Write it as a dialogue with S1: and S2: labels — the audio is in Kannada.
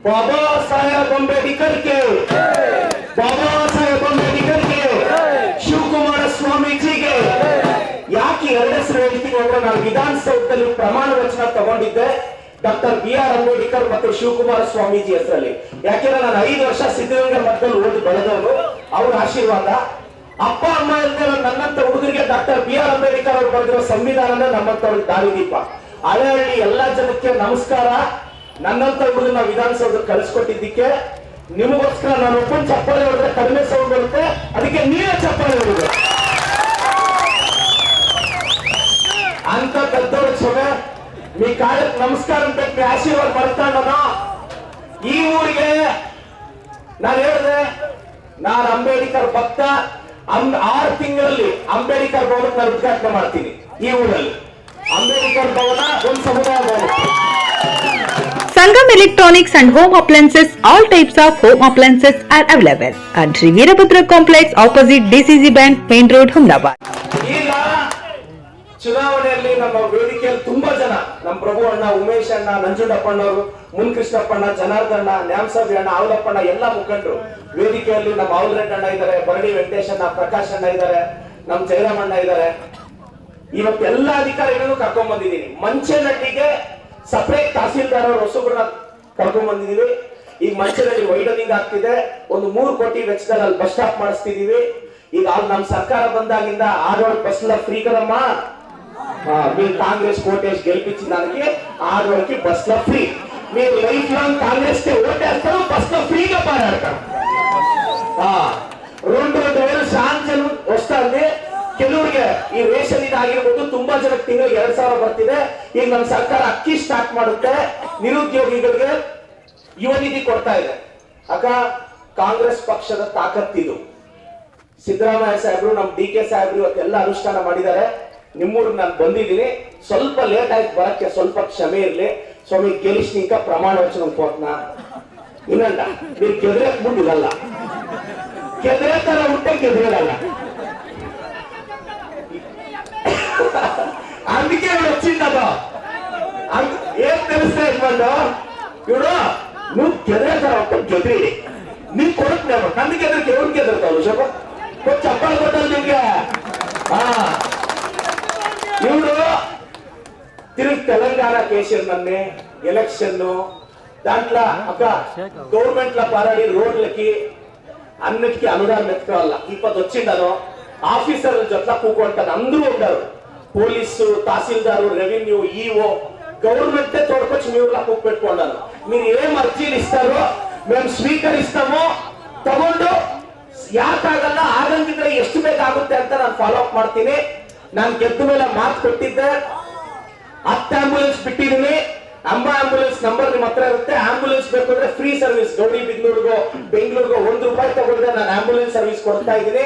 S1: बाबा साहेब अंबेडकर के बाबा साहेब अंबेडकर के ಶಿವಕುಮಾರ ಸ್ವಾಮೀಜಿಗೆ ಯಾಕೆ ಎರಡು ಹೆಸರು ಹೇಳ್ತೀನಿ ಅಂದ್ರೆ ನಾನು ವಿಧಾನಸೌಧದಲ್ಲಿ ಪ್ರಮಾಣ ವಚನ ತಗೊಂಡಿದ್ದೆ ಡಾಕ್ಟರ್ ಬಿ ಆರ್ ಅಂಬೇಡ್ಕರ್ ಮತ್ತು ಶಿವಕುಮಾರ ಸ್ವಾಮೀಜಿ ಹೆಸರಲ್ಲಿ ಯಾಕೆಂದ್ರೆ ನಾನು ಐದು ವರ್ಷ ಸಿದ್ಧಗಂಗಾ ಮಠದಲ್ಲಿ ಓದಿ ಬೆಳೆದವರು ಅವ್ರ ಆಶೀರ್ವಾದ ಅಪ್ಪ ಅಮ್ಮ ಇಲ್ಲದೆ ನನ್ನಂತ ಹುಡುಗರಿಗೆ ಡಾಕ್ಟರ್ ಬಿ ಆರ್ ಅಂಬೇಡ್ಕರ್ ಅವರು ಬರೆದಿರೋ ಸಂವಿಧಾನನೇ ನಮ್ಮಂತವ್ರಿಗೆ ದಾರಿದೀಪ ಹಳೆಹಳ್ಳಿ ಎಲ್ಲಾ ಜನಕ್ಕೆ ನಮಸ್ಕಾರ ನನ್ನಂತ ಇವ್ರನ್ನ ವಿಧಾನಸೌಧ ಕಳಿಸ್ಕೊಟ್ಟಿದ್ದಕ್ಕೆ ನಿಮಗೋಸ್ಕರ ನಾನು ಒಬ್ಬನ ಚಪ್ಪಲಿ ಹೊಡೆದ್ರೆ ಕಡಿಮೆ ಸೌಂಡ್ ಬರುತ್ತೆ. ಅದಕ್ಕೆ ನೀರ ಚಪ್ಪಲಿ ಹೊಡೆದು. ಅಂತ ಕದ್ದವ್ರ ಸೊಗ మీ కాళ్ళకు ನಮಸ್ಕಾರ ಅಂತ ಆಶೀರ್ವಾದ ಬರ್ತಾ ಈ ಊರಿಗೆ ನಾನು ಹೇಳಿದೆ, ನಾನು ಅಂಬೇಡ್ಕರ್ ಭಕ್ತ. ಆರು ತಿಂಗಳಲ್ಲಿ ಅಂಬೇಡ್ಕರ್ ಭವನ ಉದ್ಘಾಟನೆ ಮಾಡ್ತೀನಿ ಈ ಊರಲ್ಲಿ. ಅಂಬೇಡ್ಕರ್ ಭವನ ಒಂದು ಸಮುದಾಯ ಭವನ.
S2: Sangam Electronics and Home Appliances, all types of home appliances are available. At Sri Veerabhadra Complex opposite DCC Bank, Main Road, Humdabad.
S1: ಈಗ ಚುನಾವಣೆಯಲ್ಲಿ ನಮ್ಮ ವೇದಿಕೆಯಲ್ಲಿ ತುಂಬಾ ಜನ ನಮ್ಮ ಪ್ರಭು ಅಣ್ಣ ಉಮೇಶ್ ಅಣ್ಣ ನಂಜುಂಡಪ್ಪಣ್ಣವರು ಮುನ್ಕೃಷ್ಣಪ್ಪಣ್ಣ ಜನಾರ್ದಣ್ಣ ನ್ಯಾಮಸಾಬಿ ಅಣ್ಣ ಆವಲಪ್ಪಣ್ಣ ಎಲ್ಲ ಮುಖಂಡರು ವೇದಿಕೆಯಲ್ಲಿ ನಮ್ಮ ಅವಲರೆಡ್ಡಿ ಅಣ್ಣ ಇದ್ದಾರೆ ಬರಡಿ ವೆಂಕಟೇಶ್ ಅಣ್ಣ ಪ್ರಕಾಶ್ ಅಣ್ಣ ಇದ್ದಾರೆ ನಮ್ಮ ಜಯರಾಮಣ್ಣ ಇದ್ದಾರೆ. ಇವತ್ತು ಎಲ್ಲಾ ಅಧಿಕಾರಿಗಳನ್ನು ಕರ್ಕೊಂಡ್ ಬಂದಿದ್ದೀನಿ. ಮಂಚನಹಳ್ಳಿಗೆ ಸಪರೇಟ್ ತಹಸೀಲ್ದಾರ್ ಅವರು ಹೊಸಬ್ರನ್ನ ಕರ್ಕೊಂಡ್ ಬಂದಿದೀವಿ ಈಗ ಮಂಚನಹಳ್ಳಿ ವೈಡನಿಂಗ್ ಆಗ್ತಿದೆ ಒಂದು ಮೂರು ಕೋಟಿ ವೆಚ್ಚದಲ್ಲಿ ಅಲ್ಲಿ ಬಸ್ ಸ್ಟಾಪ್ ಮಾಡಿಸ್ತಿದೀವಿ ಈಗ ಅಲ್ಲಿ ನಮ್ಮ ಸರ್ಕಾರ ಬಂದಾಗಿಂದ ಆರೋಡ್ ಬಸ್ ಫ್ರೀ కదమ్మా ఆ, మీరు కాంగ్రెస్ కోటేసి గెలిపించిన దానికి ఆడవాళ్ళకి బస్ లో ఫ్రీ మీరు లైఫ్ లాంగ్ కాంగ్రెస్ కి ఓటేస్తారు బస్ లో ఫ్రీగా పారాడతారు ಈ ರೇಷನ್ ಇದಾಗಿರ್ಬೋದು ತುಂಬಾ ಜನ ತಿಂಗಳಿಗೆ ಎರಡ್ ಸಾವಿರ ಬರ್ತಿದೆ. ಈಗ ನಮ್ಮ ಸರ್ಕಾರ ಅಕ್ಕಿ ಸ್ಟಾರ್ಟ್ ಮಾಡುತ್ತೆ. ನಿರುದ್ಯೋಗಿಗಳಿಗೆ ಯುವ ನಿಧಿ ಕೊಡ್ತಾ ಇದೆ. ಅಕ್ಕ ಕಾಂಗ್ರೆಸ್ ಪಕ್ಷದ ತಾಕತ್ತಿದು ಸಿದ್ದರಾಮಯ್ಯ ಸಾಹೇಬ್ರು ನಮ್ ಡಿ ಕೆ ಸಾಹೇಬ್ರು ಇವತ್ತೆಲ್ಲ ಅನುಷ್ಠಾನ ಮಾಡಿದ್ದಾರೆ. ನಿಮ್ಮೂರ್ಗ್ ನಾನು ಬಂದಿದ್ದೀನಿ. ಸ್ವಲ್ಪ ಲೇಟ್ ಆಯ್ತು, ಬರಕ್ಕೆ ಸ್ವಲ್ಪ ಕ್ಷಮೆ ಇರಲಿ. ಸ್ವಾಮಿ ಗೆಲಿಸ್ ಪ್ರಮಾಣ ವಚನ ಕೊಟ್ನ ಇನ್ನಲ್ಲ ನೀವು ಗೆದ್ರೆ ಮುಂದಿರಲ್ಲ ಗೆದ್ರೆ ತರ ಹುಟ್ಟೆ ಗೆದ್ರಲ್ಲ ಇವಾಗ ಏನ್ ತಿಳಿಸ್ತಾ ಇವಾಗ ಇವ್ರ నువ్వు గెదరతావు అక్కడ గెదిరి నీ కొడుకు నేను. నన్ను గెదరికి ఎవరికి గెదరతావు చెప్ప. కొంచెం చెప్పాలి కొట్టాలి నీకే. ఇవిడు తిరిగి తెలంగాణ కేసీఆర్ నన్నే ఎలక్షన్ దాంట్లో ఒక గవర్నమెంట్లో పారాడి రోడ్లకి అన్నిటికీ అనుదానం ఎత్తుకోవాల. ఇప్పుడు వచ్చిండను ఆఫీసర్ల జట్ల కూకుంటాను అందరూ ఉంటారు. Police tahsildar revenue EO government తోడుకొచ్చి మీ ఊర్లో కూకు పెట్టుకున్నాను మీరు ఏం అర్జీలు ఇస్తారో మేము ಸ್ವೀಕರಿಸ್ತಾಮೋ ತಗೊಂಡು ಯಾಕಾಗಲ್ಲ ಆಗಂಗಿದ್ರೆ ಎಷ್ಟು ಬೇಕಾಗುತ್ತೆ ಅಂತ ನಾನು ಫಾಲೋ ಅಪ್ ಮಾಡ್ತೀನಿ ನಾನು ಗೆದ್ದ ಮೇಲೆ ಮಾತು ಕೊಟ್ಟಿದ್ದೆ ಹತ್ತು ಆಂಬುಲೆನ್ಸ್ ಬಿಟ್ಟಿದ್ದೀನಿ ಅಂಬ ಆಂಬುಲೆನ್ಸ್ ನಂಬರ್ ನಿಮ್ಮ ಹತ್ರ ಇರುತ್ತೆ ಆಂಬುಲೆನ್ಸ್ ಬೇಕು ಅಂದ್ರೆ ಫ್ರೀ ಸರ್ವಿಸ್ ಗೌರಿ ಬಿದ್ನೂರ್ಗೋ ಬೆಂಗಳೂರಿಗೋ ಒಂದು ರೂಪಾಯಿ ತಗೊಂಡ್ರೆ ನಾನು ಆಂಬುಲೆನ್ಸ್ ಸರ್ವಿಸ್ ಕೊಡ್ತಾ ಇದ್ದೀನಿ